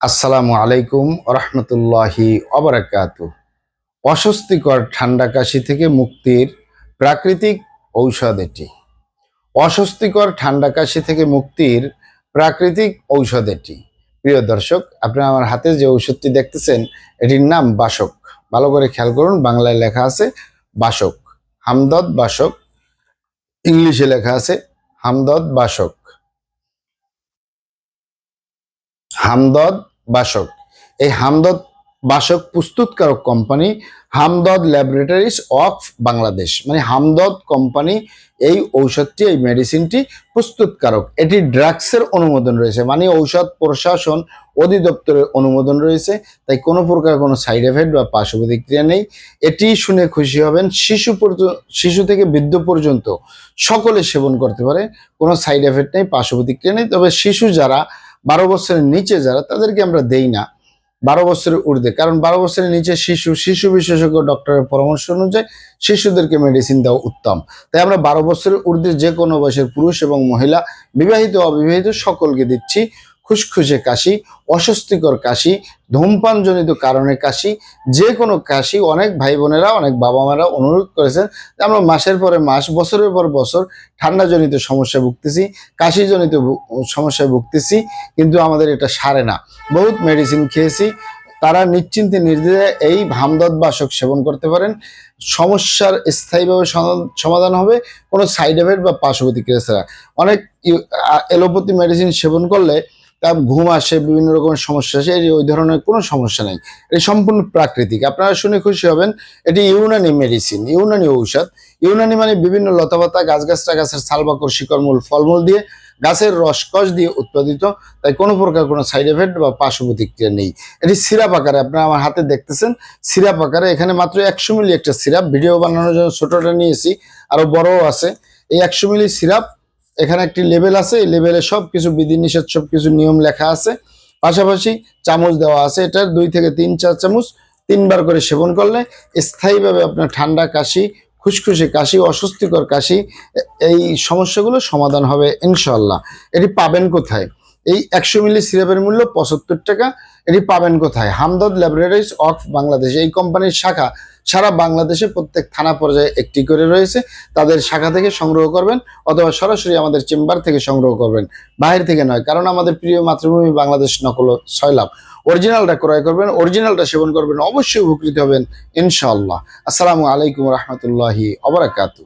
আসসালামু আলাইকুম রহমতুল্লাহি অবরাকাত অস্বস্তিকর ঠান্ডা কাশি থেকে মুক্তির প্রাকৃতিক ঔষধ এটি। অস্বস্তিকর ঠান্ডা কাশি থেকে মুক্তির প্রাকৃতিক ঔষধ এটি। প্রিয় দর্শক, আপনি আমার হাতে যে ঔষধটি দেখতেছেন, এটির নাম বাসক। ভালো করে খেয়াল করুন, বাংলায় লেখা আছে বাসক। হামদদ বাসক, ইংলিশে লেখা আছে হামদদ বাসক। হামদদ বাসক। এই হামদদ বাসক প্রস্তুতকারক company Hamdard laboratories of Bangladesh. মানে হামদদ কোম্পানি এই ঔষধটি, এই মেডিসিনটি প্রস্তুতকারক। এটি ড্রাগসের অনুমোদন রয়েছে। মানে ঔষধ প্রশাসন অধিদপ্তরের অনুমোদন রয়েছে। তাই কোনো প্রকার কোনো সাইড এফেক্ট বা পার্শ্ব প্রতিক্রিয়া নেই। এটি শুনে খুশি হবেন শিশু শিশু থেকে বৃদ্ধ পর্যন্ত সকলে সেবন করতে পারে। কোনো সাইড এফেক্ট নেই পার্শ্ব প্রতিক্রিয়া নেই। তবে শিশু যারা বারো বছরের নিচে যারা, তাদেরকে আমরা দেই না বারো বছরের ঊর্ধ্বে। কারণ বারো বছরের নিচে শিশু শিশু বিশেষজ্ঞ ডক্টরের পরামর্শ অনুযায়ী শিশুদেরকে মেডিসিন দেওয়া উত্তম। তাই আমরা বারো বছরের ঊর্ধ্বে যে কোনো বয়সের পুরুষ এবং মহিলা, বিবাহিত, অবিবাহিত, সকলকে দিচ্ছি খুশখুশে কাশি, অস্বস্তিকর কাশি, ধূমপানজনিত কারণে কাশি যে কোনো কাশি অনেক ভাই বোনেরা অনেক বাবা মারা অনুরোধ করেছেন যে আমরা মাসের পরে মাস, বছরের পর বছর ঠান্ডাজনিত সমস্যায় ভুগতেছি, কাশিজনিত সমস্যায় ভুগতেছি, কিন্তু আমাদের এটা সারে না। বহুত মেডিসিন খেয়েছি, তারা নিশ্চিন্তে নির্দ্বিধায় এই ভামদত বাসক সেবন করতে পারেন। সমস্যার স্থায়ীভাবে সমাধান- হবে কোনো সাইড এফেক্ট বা পার্শ্ব প্রতিক্রিয়া ছাড়া। অনেক এলোপ্যাথি মেডিসিন সেবন করলে ঘুম আসে, বিভিন্ন রকমের সমস্যা আসে, এটি ওই ধরনের কোনো সমস্যা নেই। এটি সম্পূর্ণ প্রাকৃতিক। আপনারা শুনে খুশি হবেন, এটি ইউনানি মেডিসিন, ইউনানি ঔষধ। ইউনানি মানে বিভিন্ন লতাপাতা, গাছগাছরা, গাছের ছালবাকর শিকড়মূল ফলমূল দিয়ে গাছের রসকস দিয়ে উৎপাদিত। তাই কোনো প্রকার কোনো সাইড এফেক্ট বা পার্শ্ব প্রতিক্রিয়া নেই। এটি সিরাপ আকারে, আপনারা আমার হাতে দেখতেছেন, সিরাপ আকারে। এখানে মাত্র একশো মিলি একটা সিরাপ। ভিডিও বানানোর জন্য ছোটটা নিয়েছি আরও বড়ও আছে। এই একশো মিলি সিরাপ এখানে একটি লেবেল আছে, এই লেভেলে সব কিছু বিধিনিষেধ সব কিছু নিয়ম লেখা আছে। পাশাপাশি চামচ দেওয়া আছে, এটার দুই থেকে তিন চার চামচ তিনবার করে সেবন করলে স্থায়ীভাবে আপনার ঠান্ডা কাশি খুশখুশি কাশি, অস্বস্তিকর কাশি এই সমস্যাগুলো সমাধান হবে ইনশাল্লাহ এটি পাবেন কোথায়? এই একশো মিলি সিরাপের মূল্য পঁচাত্তর টাকা। এটি পাবেন কোথায়? Hamdard laboratories of Bangladesh. এই কোম্পানির শাখা সারা বাংলাদেশে প্রত্যেক থানা পর্যায়ে একটি করে রয়েছে। তাদের শাখা থেকে সংগ্রহ করবেন অথবা সরাসরি আমাদের চেম্বার থেকে সংগ্রহ করবেন। বাইরে থেকে নয়, কারণ আমাদের প্রিয় মাতৃভূমি বাংলাদেশ নকল ছয় লাভ অরিজিনালটা ক্রয় করবেন, অরিজিনালটা সেবন করবেন, অবশ্যই উপকৃত হবেন ইনশাআল্লাহ। আসসালামু আলাইকুম রহমতুল্লাহি অবরাকাতু